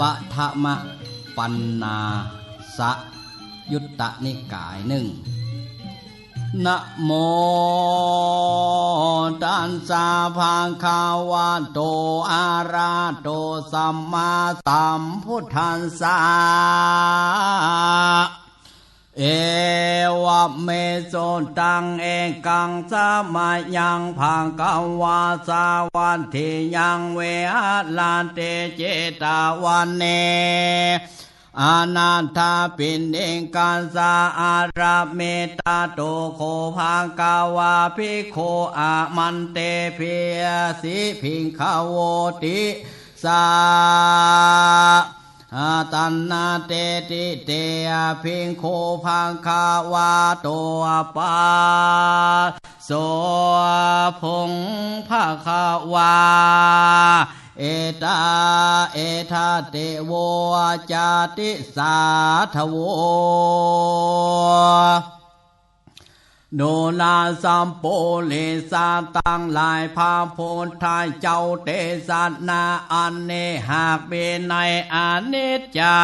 ปะทะมะปันนาสะยุตตะนิกายหนึ่งนะโมตันสาภาคาวะโตอาราโตสัมมาสัมพุทธัสสะ เอวะเมโสตังเอกังสมายังพังกวาสาวันทิยังเวหลานเตเจตาวันเนอานาถาปินเองการสาอาราเมตาโตโคพังกาวาภิโคอามันเตเพียสิพิงขาวติสา ตันนาเตติเตอพิงโคพังคาวาโตปาโสพงภาคาวา เอตาเอทาเตโวจาติสาทโว โนนาสัมโปเลสาตังลายพาโพธายเจ้าเตสัตนาอันเนหากเปในอนิจจา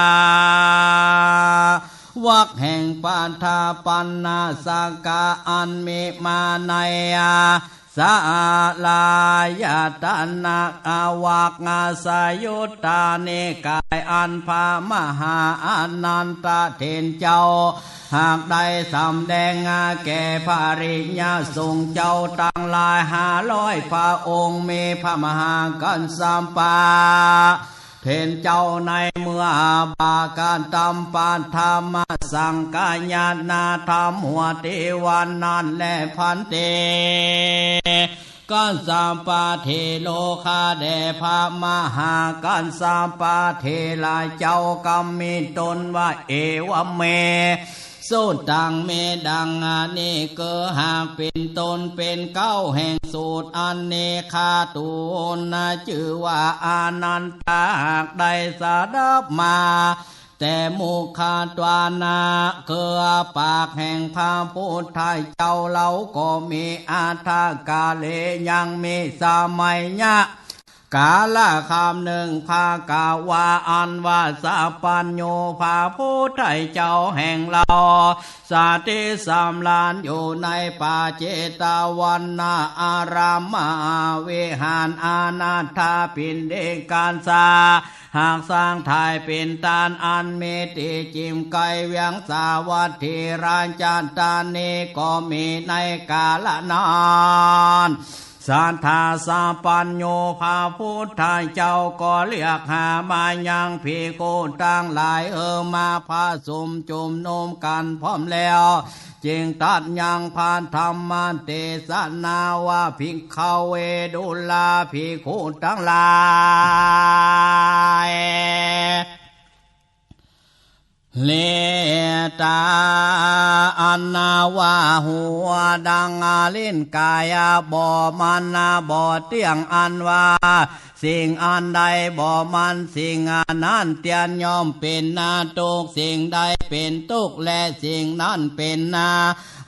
วักแห่งปานธาปันนาสังกาอันมีมาในอา สาลายตนาอาวากงาสยุตตาเนกายอันพามหาอนันตเทนเจ้า หากได้สำแดงงาแก่ภาริญญาทรงเจ้าตั้งลายหาร้อยพระองค์เมพระมหากันสัมปา เห็นเจ้าในเมื่อบาการตำปานธรรมสังกายนาธรรมหัวเทวันนันและพันเตกันสามปาเทโลคาเดพามหากันสามปาเทลายเจ้ากรรมีตนว่าเอวเม สูตรตังเมดังอาเนเกหากเป็นตนเป็นเก้าแห่งสูตรอันเนคาตูนนะชื่อว่าอานันตาหากได้สาดับมาแต่มุขาตวานาเกือปากแห่งพระพุทธเจ้าเราก็มีอาทากาเลยังมีสมัยยะ กาละคำหนึ่งภากาวาอันว่าสาปัญโยภาผู้ไทยเจ้าแห่งเราสาธิสามลานอยู่ในป่าเจตาวันนาอารามมาวิหารอาณาถาปินเดการสาหากสร้างทายเป็นตานอันเมติจิมไกเวียงสาวัตถีรานจานตานีก็มีในกาลนาน สัทธาสาปัญโยภาพุทธเจ้าก็เรียกหามายังพีโกตั้งหลายเออมาพาสุมจุมนมกันพร้อมแล้วจึงตัดยังพานธรรมันเตสนาวาพิกขเวดุลาภิกขุทั้งหลาย เลตาอันนาวาหัวดังอาลินกายบ่มันนาบ่เตียงอันว่า สิ่งอันใดบ่มันสิ่งอันนั้นเตียนยอมเป็นนาตุกสิ่งใดเป็นตุกและสิ่งนั้นเป็นนา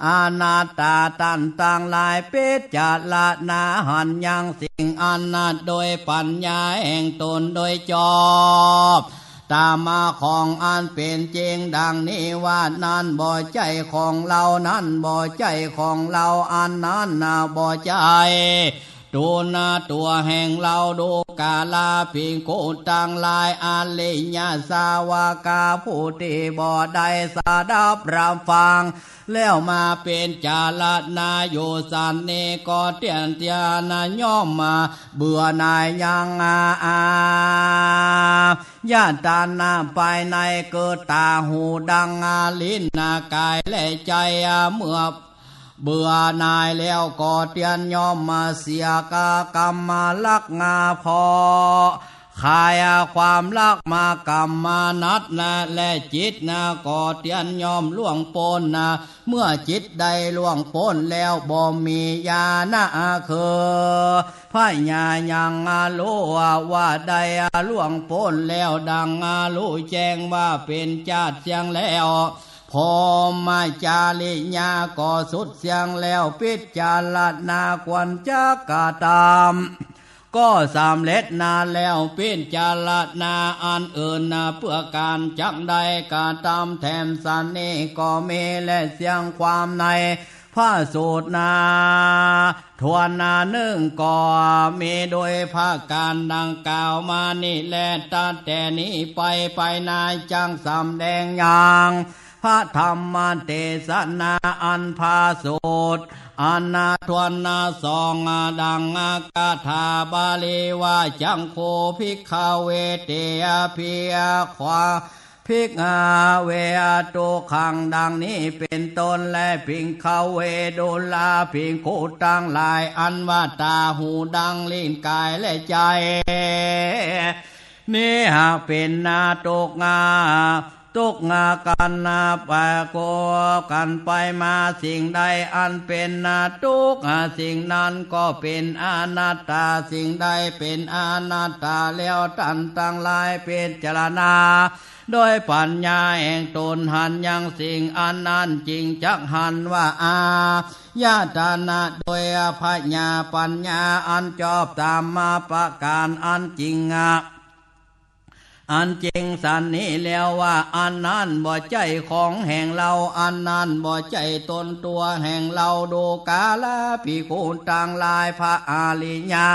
อานาตาตันต่างหลายเปิจจาละนาหันยังสิ่งอันนั้นโดยปัญญาแห่งตนโดยจอบ ตามมาของอันเป็นจริงดังนี้ว่านั้นบ่ใจของเรานั้นบ่ใจของเราอันนั้นนาบ่ใจ ดูนาตัวแห่งเราดูกาลาพิงโกตังลายอาลิญาสาวากาผู้ที่บ่ได้สาดับรับฟัง แล้วมาเป็นจาลนาโยสันเนก็เตียนเตียนาย่อมมา เบื่อนายยังอาอาญาตานาภายในเกิดตาหูดังอาลินนากายและใจเมื่อ เบื่อนายแล้วก็เตียนยอมมาเสียกากรรมมาลักงาพอขายความลักมากรรมมานัดนะและจิตนะก็เตียนยอมล่วงปนนะเมื่อจิตใดล่วงปนแล้วบ่มียานะคือพญายังอาลูว่าใดล่วงปนแล้วดังอาลูแจ้งว่าเป็นจาดเสียงแล้ว พอมาจาริญาก็สุดเสียงแล้วพิจารณาควรจะกระตาม ก็สำเร็จนาแล้วเป็นจาลนาอันอื่นนาเพื่อการจักใดกาตามแถมสันนี้ก็มีและเสียงความในพระสูตรนา ทวนนาหนึ่งก็มีโดยภาคการดังกล่าวมานี่แลตัแต่นี้ไปไปนายจังสำแดงอย่าง ระธรรมเทศนาอันพาสูตรอันนาทวนนาสองดังอากาธาบาลีว่าจังโคภิกขเวเตอพิยควาภิกอาเวอตุขังดังนี้เป็นต้นและพิงเขาเวดุลาพิงคูตั้งหลายอันว่าตาหูดังลิ้นกายและใจนี่หากเป็นนาตกงา ตกงากันนาไปโกกันไปมาสิ่งใดอันเป็นนาทุกสิ่งนั้นก็เป็นอนัตตาสิ่งใดเป็นอนัตตาแล้วตันตั้งลายเป็นจรณาโดยปัญญาแห่งตนหันยังสิ่งอันนั้นจริงจักหันว่าอาญาตานะโดยอภัญญาปัญญาอันจอบตามมาประการอันจริงอะ อันจริงสันนี้แล้วว่าอันนั้นบ่ใจของแห่งเราอันนั้นบ่ใจตนตัวแห่งเราดูกาลาพิคูณต่างลายพระอาลิญา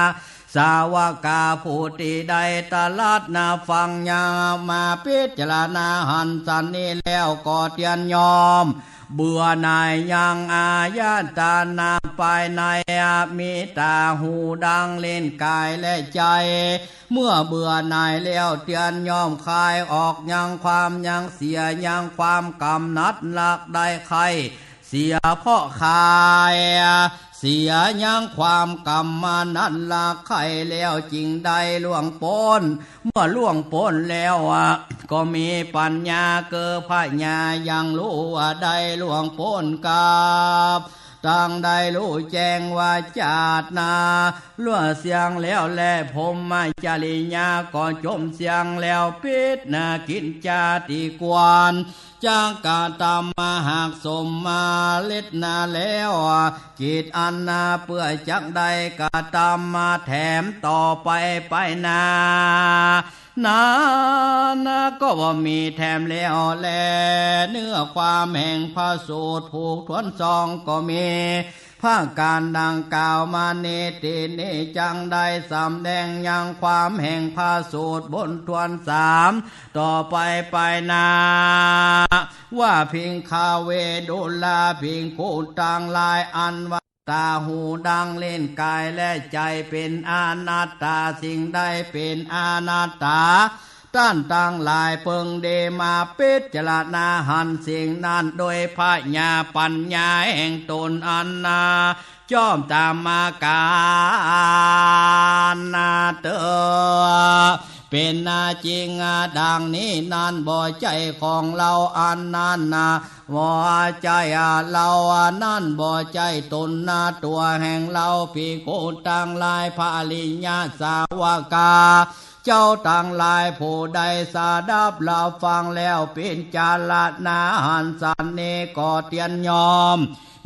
สาวกาผู้ที่ใดตลาดนาฟังยามาพิจารณาหันสันนี้แล้วก็เตียนยอม เบื่อหน่ายยังอาญาตานาไปในอามิตาหูดังเล่นกายและใจ เมื่อเบื่อหน่ายแล้วเตียนยอมคลายออกยังความยังเสียยังความกำนัดหลักได้ใครเสียเพราะคาย เสียยังความกรรมานันละไข่แล้วจริงได้ล่วงปนเมื่อล่วงปนแล้วอะก็มีปัญญาเกิดพญายังรู้ว่าได้ล่วงปนกับ ตั้งได้รู้แจ้งว่าจาดนาล่วเสียงแล้วแลผมไม่จริญาก่อนจมเสียงแล้วปิดนากินจาติกวนจากกาตามมาหากสมมาเล็ดนาแล้วกิจอันนาเพื่อจักใดกาตามมาแถมต่อไปไปนา นานาก็ว่ามีแถมแล้วแล เนื้อความแห่งพระสูตรผูกทวนซองก็มีภาคการดังกล่าวมาเนติเนจังได้สำแดงยังความแห่งพระสูตรบนทวนสามต่อไปไปนา ว่าพิงคาเวดุลาพิงคูตังลายอันว่า ตาหูดังเล่นกายและใจเป็นอนัตตาสิ่งใดเป็นอนัตตาต้านต่างหลายเพิงเดมาปิจารณาหันสิ่งนั้นโดยพญาปัญญาแห่งตนอันนาจอมตามมาการนาเตอ เป็นนาจริงดังนี้นันบ่อใจของเราอันนั้นนาบ่ใจเราอนั่นบ่อใจตนนาตัวแห่งเราพี่โกตังลายพาลิญญาสาวกา เจ้าต่างลายผู้ใดสาดับเราฟังแล้วเป็นจาลานาหันสันเนก็เตียนยอม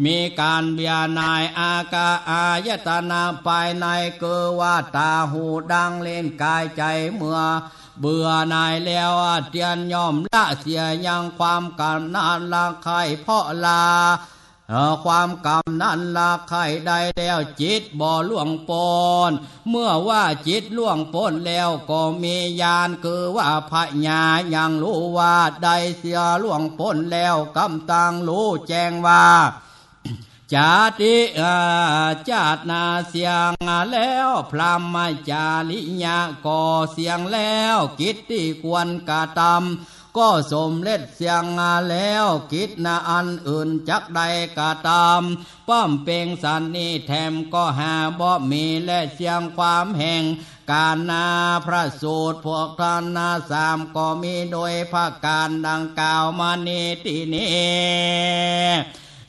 มีการเบียนายอากาอายตนาภายในเกือว่าตาหูดังเล่นกายใจเมื่อเบื่อนายแล้วเตียนยอมละเสียยังความกันนานละไข่เพราะลา ความกรรมนั้นละไข่ได้แล้วจิตบ่ล่วงปนเมื่อว่าจิตล่วงปนแล้วก็มีญาณคือว่าพญายังรู้ว่าได้เสียล่วงปนแล้วกำตังรู้แจ้งว่าจาติอาจาดนาเสียงแล้วพรหมจาริญาก่อเสียงแล้ว กิจที่ควรกระทำ ก็สมเล็ดเสียงแล้วกิจนาอันอื่นจักใดกระทำป้อมเปงสันนี่แถมก็หาบ่มีและเสียงความแห่งการนาพระสูตรพวกท่านนาสามก็มีโดยพระการดังกล่าวมานีที่นี้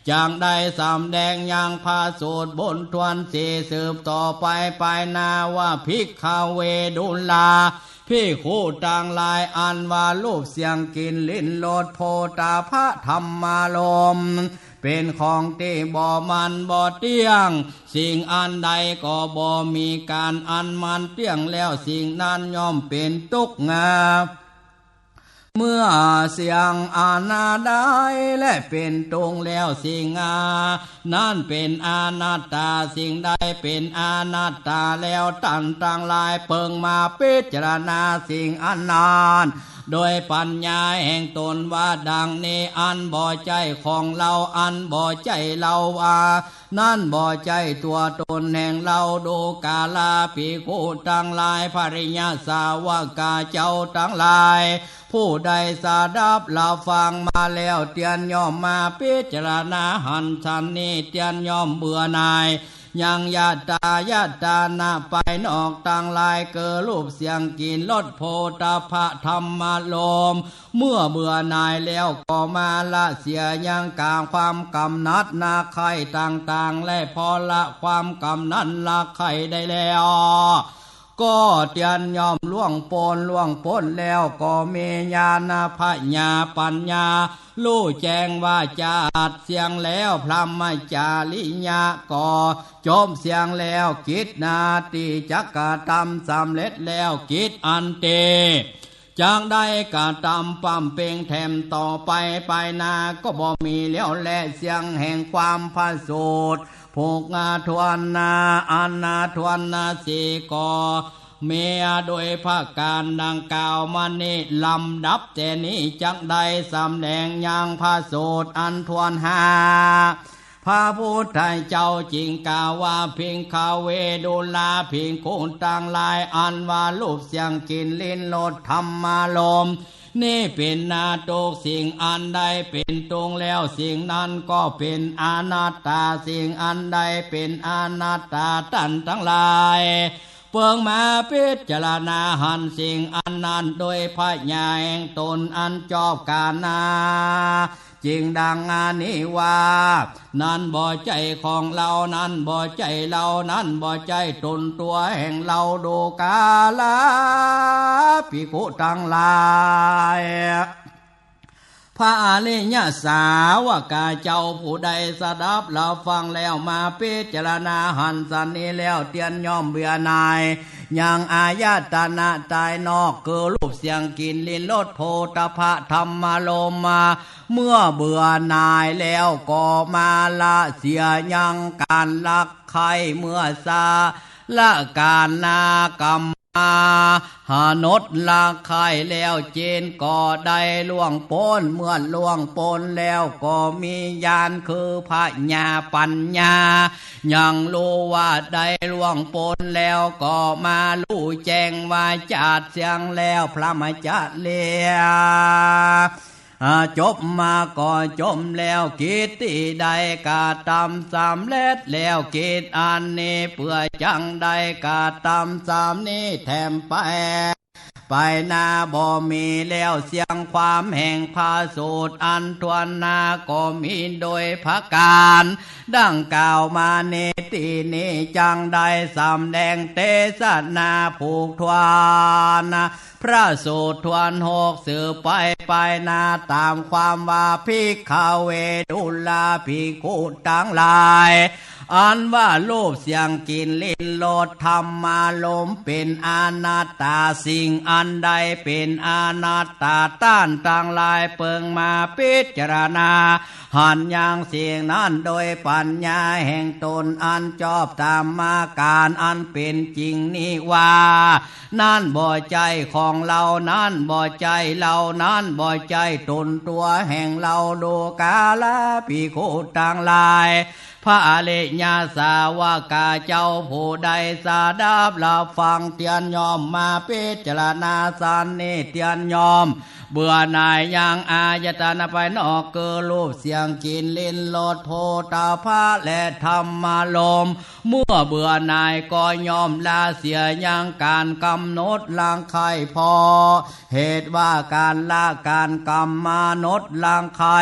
จางได้สำแดงยังพาสูตรบนทวนสีสืบต่อไปไปนาว่าพิกขเวดุลา พี่โคต่างลายอันว่าลูกเสียงกินลิ้นโลดโพตาพระธรรมาลมเป็นของเตบ่มันบ่เตี้ยง สิ่งอันใดก็บ่มีการอันมันเตี้ยงแล้วสิ่งนั้นย่อมเป็นทุกงา เมื่อเสียงอาณาได้และเป็นตรงแล้วสิ่งอานั่นเป็นอาณาตาสิ่งใดเป็นอาณาตตาแล้วตันต่างลายเปิงมาพิจารณาสิ่งอันนาน โดยปัญญาแห่งตนว่าดังนี้อันบ่ใจของเราอันบ่ใจเราว่านั่นบ่ใจตัวตนแห่งเราดูกาลาปีกูตั้งลายภริยาสาวกาเจ้าตั้งลาย ผู้ใดสาดับเราฟังมาแล้วเตียนย่อมมาพิจารณาหันชันนี้เตียนย่อมเบื่อนาย ยังญาตายาตานาไปนอกต่างลายเกอรูปเสียงกินลดโพธาภะธรรมโลม เมื่อเบื่อนายแล้วก็มาละเสียยังกลางความกำนัดนาไข่ต่างๆ และพอละความกำนัดละไข่ได้แล้ว ก็เตียนยอมล่วงปนล่วงพ้นแล้วก็เมญาณพญาปัญญา ลู่แจ้งว่าจะอัดเสียงแล้วพรหมจาริญาก่อจมเสียงแล้วกิจนาติจักกะทำสำเร็จแล้วกิจอันเต จากได้กะตำปั๊มเป่งแถมต่อไปไปนาก็บ่มีเลี้ยวแลเสียงแห่งความพาสูตรผูกงาทวนนาอันนาทวนนาสีกอเมียโดยภาคการดังกล่าวมานี่ลำดับเจนี้จักได้สำแดงยังพาสูตรอันทวนหา พระพุทธเจ้าจริงกาว่าเพิงคาเวดุลาเพิงโคนต่างลายอันว่ารูปเสียงกินลิ้นโลดธรรมาลมนี่เป็นนาตกสิ่งอันใดเป็นตรงแล้วสิ่งนั้นก็เป็นอนัตตาสิ่งอันใดเป็นอนัตตาตันทั้งหลายเปิงมาพิจารณาหันสิ่งอันนั้นโดยพระญาแห่งตนอันจอบกานา จริงดังงานนี้ว่า นั้นบ่ใจของเรานั้นบ่ใจเรานั้นบ่ใจตนตัวแห่งเราดูกาลาปิกุตังหลาย พระอริยสาวกาเจ้าผู้ใดสดับเราฟังแล้วมาพิจารณาหันสันนี้แล้วเตียนย่อมเบื่อนายยังอายตนะตายนอกเกือรูปเสียงกินลินลดโพธพะธรรมโลมมา เมื่อเบื่อนายแล้วก็มาละเสียยังการลักใครเมื่อซาละการนากรรม หานดลาคายแล้วเจนก็ได้ล่วงปนเมื่อล่วงปนแล้วก็มียานคือพระญาปัญญา ยังรู้ว่าได้ล่วงปนแล้วก็มาลู่แจ้งว่าจัดเสียงแล้วพระมจัดเลีย จบมาก่อนจมแล้วกิจที่ใดกาตำสำเร็จแล้วกิจอันนี้เพื่อจังใดกาตำสามนี้แถมไปไปนาบ่มีแล้วเสียงความแห่งพาสูตรอันทวนนาก็มีโดยพระการ ดังกล่าวมาเนตินี้จังได้สำแดงเตสนาผูกทวาน พระสูตรทวนหกสืบไปไปนาตามความว่าพิกขเวดุลาพิกขุตั้งลาย อันว่ารูปเสียงกินลิ้นโลดธรรมาลมเป็นอนัตตาสิ่งอันใดเป็นอนัตตาต้านต่างลายเปิงมาพิจารณา หันย่างเสียงนั้นโดยปัญญาแห่งตนอันจอบตามมาการอันเป็นจริงนี้ว่านั่นบ่ใจของเรานั่นบ่ใจเรานั่นบ่ใจตนตัวแห่งเราดูกาลาปีโคต่างลาย พระอริยาสาวกาเจ้าผู้ใดสาดับเราฟังเตียนยอมมาพิจารณาสันนิเตียนยอม เบื่อหน่ายยังอายตนะไปนอกเกิรูปเสียงกินลิ้นโลดโพตาพระและธรรมาลมเมื่อเบื่อหน่ายก็ยอมลาเสียยังการกำหนดลางไข่พอ เหตุว่าการละการกรรมมานดลางไข่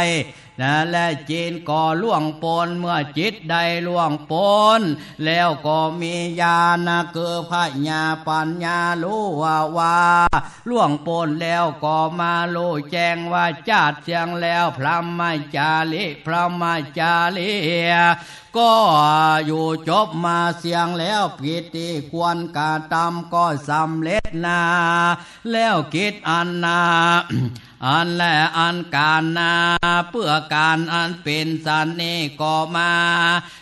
นะและจิตก็ล่วงปนเมื่อจิตใดล่วงปน แล้วก็มีญาณเกิดพญาปัญญารู้ว่าว่าล่วงปนแล้วก็มารู้แจ้งว่าจาดเสียงแล้วพระมาจาลิพระมาจาลิ ก็อยู่จบมาเสียงแล้วกิติควรกาตำก็สำเร็จนา แล้วกิจอันนาอันและอันการนาเพื่อการอันเป็นสันนี่ก็มา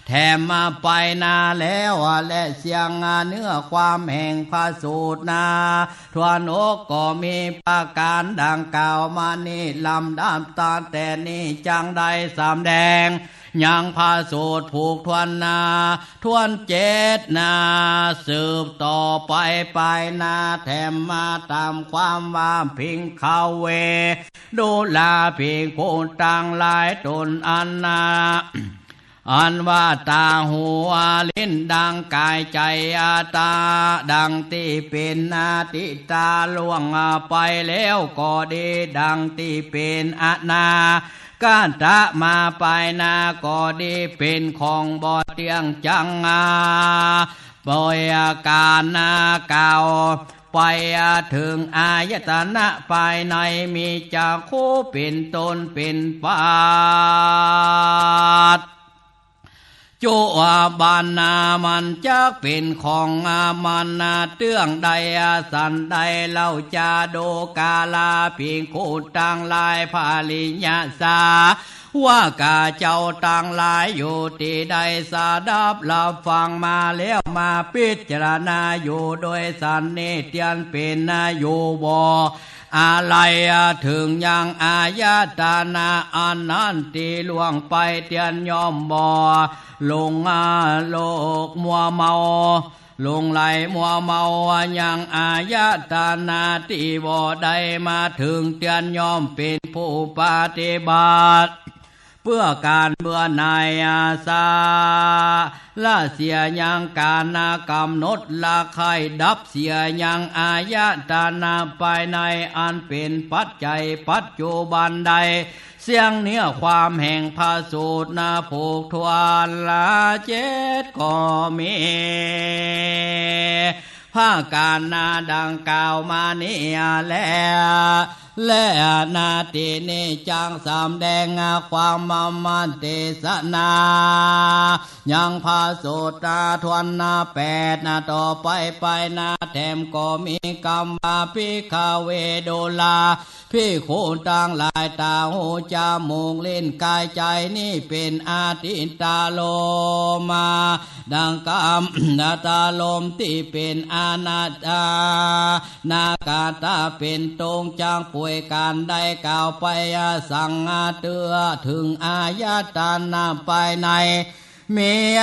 แถมมาไปนาแล้วและเสียงเนื้อความแห่งพระสูตรนาทวนอกก็มีประการดังกล่าวมานี่ลำดับตาแต่นี่จังได้สามแดง ยังพาสูตรผูกทวนนา ทวนเจตนา สืบต่อไปไปนาแถมมาตามความว่าพิงเขาเว ดูลาพิงโคนต่างหลายตนอันนาอันว่าตาหัวลิ้นดังกายใจอาตา ดังที่เป็นนาติตาล่วงไปแล้วก็ดีดังที่เป็นอนา การตะมาไปนาก็ดีเป็นของบ่อเตียงจังอาบอยอาการนาเก่าไปถึงอายตนะภายในมีจักคู่เป็นตนเป็นปาด จุอาบานนามันจะเป็นของอามันนาเตื้องใดอาสันใดเล่าจะโดกาลาพิงคูตังลายภาลิญาสา ว่ากาเจ้าต่างหลายอยู่ที่ใดสาดับลับฟังมาแล้วมาพิจารณาอยู่โดยสันนิเตียนเป็นนาอยู่บ่อะไรถึงยังอายตานาอันนั้นตีล่วงไปเตียนยอมบ่ลงอาโลกมัวเมาลงไหลมัวเมาอยังอายตานาที่บ่ได้มาถึงเตียนยอมเป็นผู้ปฏิบัติ เพื่อการเบื่อนายอาสาละเสียยังการนากำหนดละไขดับเสียยังอายะตานาภายในอันเป็นปัจจัยปัจจุบันใด เสียงเนื้อความแห่งพระสูตรนาผูกทวนละเจ็ดก็มี ผ้าการนาดังกล่าวมานี่แลและนาทีนี้จังสามแดงความมามันเตสนา ยังพาสุตาทวนนาแปดนาต่อไปไปนาแถมก็มีกรรมมาพิคาเวโดลา พี่โคนต่างลายตาหูจามูกเล่นกายใจนี่เป็นอาติตาโลมา ดังกรรมนาตาลมที่เป็นอานาตานากาตาเป็นตรงจางป่วยการได้กล่าวไปสั่งเตือถึงอายตานาภายใน เมีย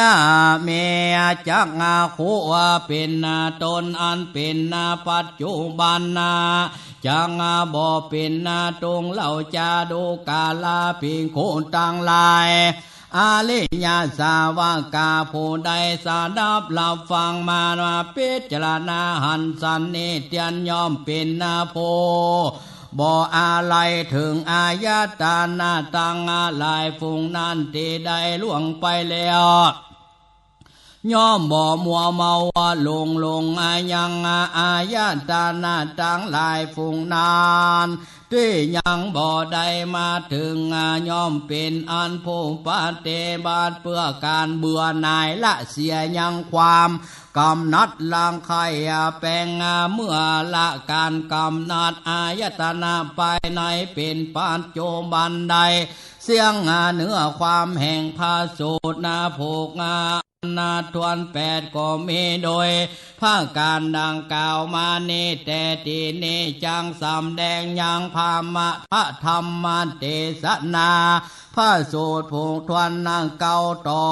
เมียจักงาคูว่าเป็นนาตนอันเป็นนาปัจจุบันนาจังอาบ่เป็นนาตรงเหล่าจาดูกาลาพิงโคนต่างลาย อาลิญาสาวากาผู้ใดสาดับหลับฟังมามาพิจารณาหันสันนิเตียนยอมเป็นนาโพ บ่อะไรถึงอายตานาตังอาลายฟุงนั้นที่ได้ล่วงไปแล้วย่อมบ่มัวเมาว่าลงลงอายังอาอายตานาตังลายฟุงนานที่ยังบ่ได้มาถึงย่อมเป็นอันผู้ปฏิบัติเพื่อการเบื่อหน่ายละเสียยังความ กำนัดลางไข่แปลงเมื่อละการกำนัดอายตนาภายในเป็นปัจจุบันใด เสียงเนื้อความแห่งพาสูตรนาโภกา นาทวนแปดก็มีโดยภาคการดังกล่าวมานี้แต่ทีนี้จังสำแดงยังพามะพระธรรมเทศนาพระสูตรผูกทวนนางเก่าต่อ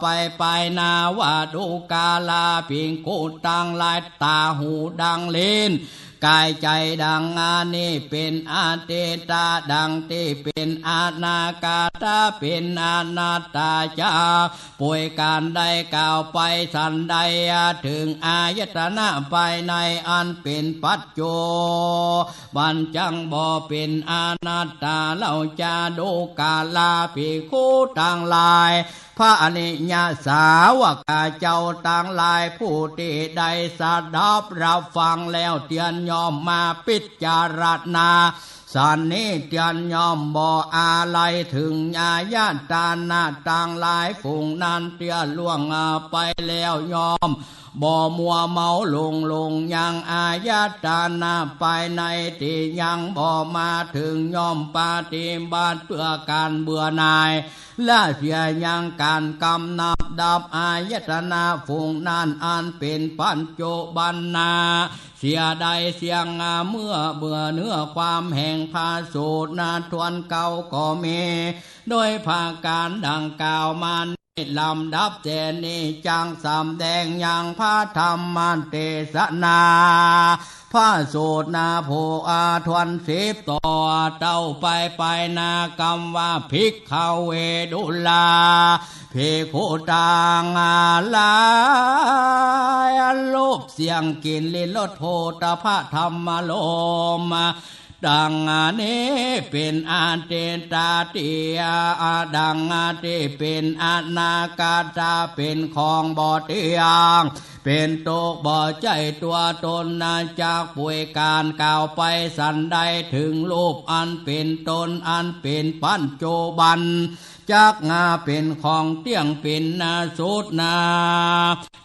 ไปไปนาวาดูกาลาพิงกูตังลายตาหูดังเลน กายใจดังอานี้เป็นอาเตตาดังที่เป็นอาณากาตาเป็นอนัตตาจาป่วยการใดกล่าวไปสันใดถึงอายตนะภายในอันเป็นปัจจุบันจังบ่เป็นอนัตตาเราจะดูกาลาภิกขุต่างหลายพระอนิญาสาวกาเจ้าต่างหลายผู้ที่ได้สดับรับฟังแล้วเตียนยอมมาปิจารณาสันนิเตียนยอมบ่อะไรถึงญาญาตานาต่างหลายฝูงนั้นเตียล่วงไปแล้วยอม บ่มัวเมาลงลงยังอาญาตานาไปในที่ยังบ่มาถึงยอมปาฏิบัติเพื่อการเบื่อหน่าย และเสียยังการกำนับดับอายตนาฝูงนั้นอันเป็นปัญจุบันนา เสียใดเสียงาเมื่อเบื่อเนื้อความแห่งพาสูตรนาทวนเก่าก็มีโดยภาการดังกล่าวมา ลำดับเจนีจังสำแดงยังพระธรรมันเทศนาพระสูตรนาโพอาทวนสิบต่อเต้าไปไปนากรรมว่าภิกขเวดุลาภิกขุตังอาลายลูกเสียงกินลินลดโพธพระธรรมโลมา ดังนี้เป็นอาเตตาเตียดังที่เป็นอนาคาตาเป็นของบ่อเตียง เป็นตกบ่อใจตัวตนนาจากป่วยการกล่าวไปสันใดถึงรูปอันเป็นตนอันเป็นปัญโจบัน จักงาเป็นของเตี้ยงเป็นนาสุดนา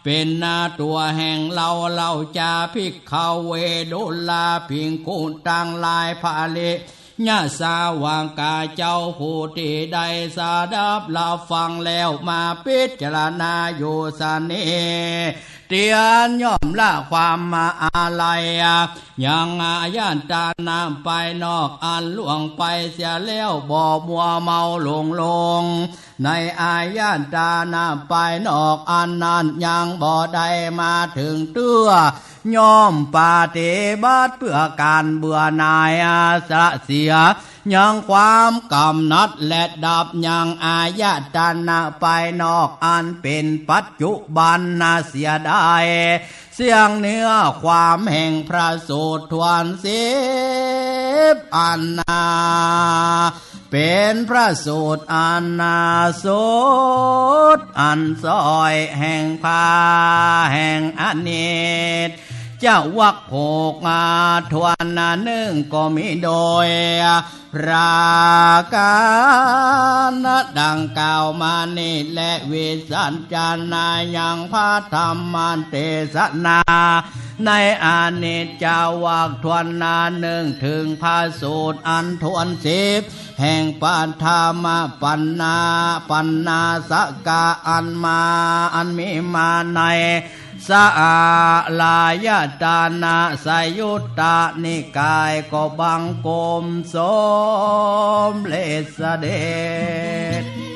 เป็นนาตัวแห่งเราเราจะพิกเขาเวดุลาพิงคูตังลายพาเลญาสาวางกาเจ้าผู้ที่ได้สาดับเราฟังแล้วมาพิจารณาอยู่สนี เตียนย่อมละความมาอะไรยังอาญาตานามไปนอกอันล่วงไปเสียแล้วบ่มัวเมาหลงลง ในอาญาตานาไปนอกอันนั้นยังบ่ได้มาถึงเตื้อย่อมปาฏิบัติเพื่อการเบื่อหน่ายอาสะเสีย ยังความกำนัดและดับยังอาญาตานาไปนอกอันเป็นปัจจุบันนาเสียได้ เสียงเนื้อความแห่งพระสูตรทวนสิบอันนา เป็นพระสูตรอันนาสุดอันซอยแห่งพาแห่งอเนต เจ้าวักโหกอาทวนนาหนึ่งก็มีโดยระการดังกล่าวมานี่และวิสัญจานายังพระธรรมันเทศนา ในอานิจจาวักทวนนาหนึ่งถึงพระสูตรอันทวนสิบแห่งปัทามาปันนาปันนาสกาอันมาอันมีมาใน สะอาลายตานาสายุตตานิกายก็บังกลมสมเลสเดช